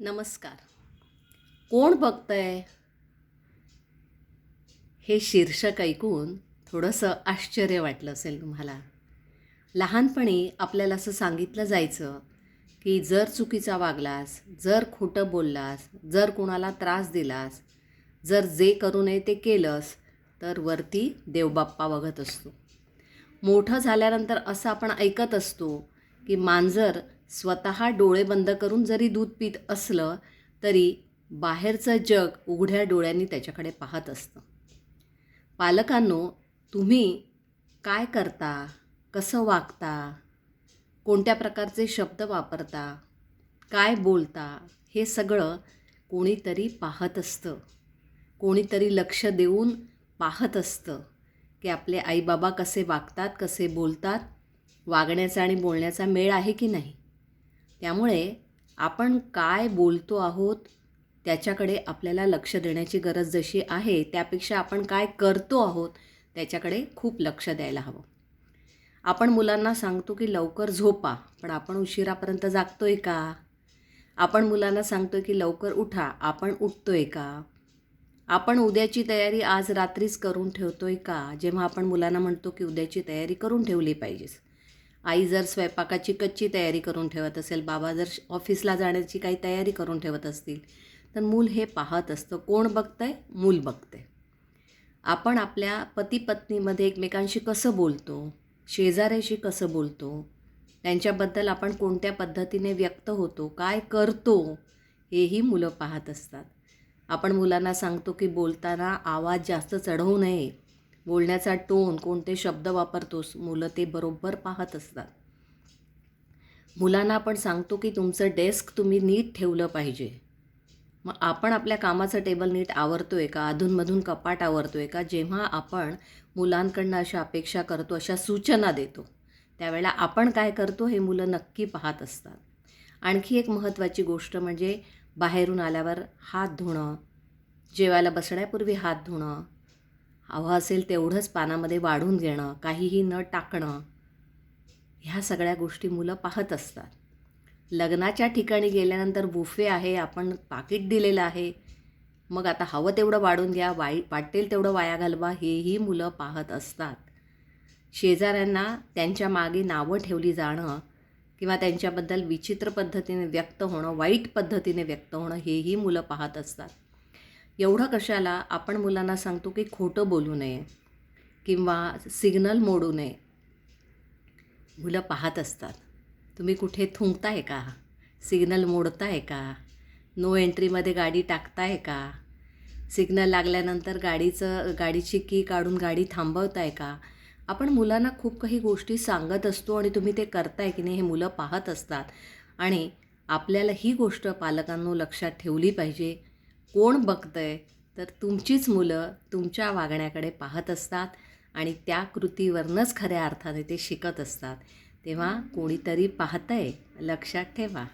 नमस्कार. कोण बघतंय? हे शीर्षक ऐकून थोडंसं आश्चर्य वाटलं असेल तुम्हाला. लहानपणी आपल्याला असं सांगितलं जायचं की जर चुकीचा वागलास जर खोटं बोललास जर कोणाला त्रास दिलास जर जे करू नये ते केलंस तर वरती देवबाप्पा बघत असतो. मोठं झाल्यानंतर असं आपण ऐकत असतो की मांजर स्वतः डोळे बंद करून जरी दूध पित असलं तरी बाहेरचं जग उघड्या डोळ्यांनी त्याच्याकडे पाहत असतं. पालकांनो तुम्ही काय करता? कसं वागता? कोणत्या प्रकारचे शब्द वापरता? काय बोलता? हे सगळं कोणीतरी पाहत असतं. कोणीतरी लक्ष देऊन पाहत असतं की आपले आईबाबा कसे वागतात कसे बोलतात वागण्याचा आणि बोलण्याचा मेळ आहे की नाही? त्यामुळे आपण काय बोलतो आहोत त्याच्याकडे आपल्याला लक्ष देण्याची गरज जशी आहे त्यापेक्षा आपण काय करतो आहोत त्याच्याकडे खूप लक्ष द्यायला हवं. आपण मुलांना सांगतो की लवकर झोपा पण आपण उशिरापर्यंत जागतो आहे का? आपण मुलांना सांगतो की लवकर उठा आपण उठतो आहे का? आपण उद्याची तयारी आज रात्रीच करून ठेवतो आहे का? जेव्हा आपण मुलांना म्हणतो की उद्याची तयारी करून ठेवली पाहिजेस आई जर स्वयंपाकाची कच्ची तयारी करून ठेवत असेल बाबा जर ऑफिसला जाण्याची काही तयारी करून ठेवत असतील तर मूल हे पाहत असतं कोण बघतंय? मूल बघतंय. आपण आपल्या पती पत्नीमध्ये एकमेकांशी कसं बोलतो शेजाऱ्याशी कसं बोलतो त्यांच्याबद्दल आपण कोणत्या पद्धतीने व्यक्त होतो काय करतो हेही मुलं पाहत असतात. आपण मुलांना सांगतो की बोलताना आवाज जास्त चढवू नये. बोलण्याचा टोन कोणते शब्द वापरतोस मुलं ते बरोबर पाहत असतात. मुलांना आपण सांगतो की तुमचं डेस्क तुम्ही नीट ठेवलं पाहिजे. मग आपण आपल्या कामाचं टेबल नीट आवरतो आहे का? अधूनमधून कपाट आवरतो आहे का? जेव्हा आपण मुलांकडनं अशा अपेक्षा करतो अशा सूचना देतो त्यावेळेला आपण काय करतो हे मुलं नक्की पाहत असतात. आणखी एक महत्त्वाची गोष्ट म्हणजे बाहेरून आल्यावर हात धुणं जेवायला बसण्यापूर्वी हात धुणं हवं असेल तेवढंच पानामध्ये वाढून घेणं काहीही न टाकणं ह्या सगळ्या गोष्टी मुलं पाहत असतात. लग्नाच्या ठिकाणी गेल्यानंतर बुफे आहे आपण पाकिट दिलेलं आहे. मग आता हवं तेवढं वाढून घ्या वाई वाटेल तेवढं वाया घालवा हेही मुलं पाहत असतात. शेजाऱ्यांना त्यांच्या मागे नावं ठेवली जाणं किंवा त्यांच्याबद्दल विचित्र पद्धतीने व्यक्त होणं वाईट पद्धतीने व्यक्त होणं हेही मुलं पाहत असतात. एवढं कशाला आपण मुलांना सांगतो की खोटं बोलू नये किंवा सिग्नल मोडू नये. मुलं पाहत असतात. तुम्ही कुठे थुंकताय का? सिग्नल मोडताय का? नो एंट्रीमध्ये गाडी टाकताय का? सिग्नल लागल्यानंतर गाडीचं गाडीची की काढून गाडी थांबवताय का? आपण मुलांना खूप काही गोष्टी सांगत असतो आणि तुम्ही ते करताय की नाही हे मुलं पाहत असतात. आणि आपल्याला ही गोष्ट पालकांनो लक्षात ठेवली पाहिजे. कोण बघतंय तर तुमचीच मुलं तुमच्या वागण्याकडे पाहत असतात आणि त्या कृतीवरनंच खऱ्या अर्थाने ते शिकत असतात. तेव्हा कोणीतरी पाहतंय लक्षात ठेवा.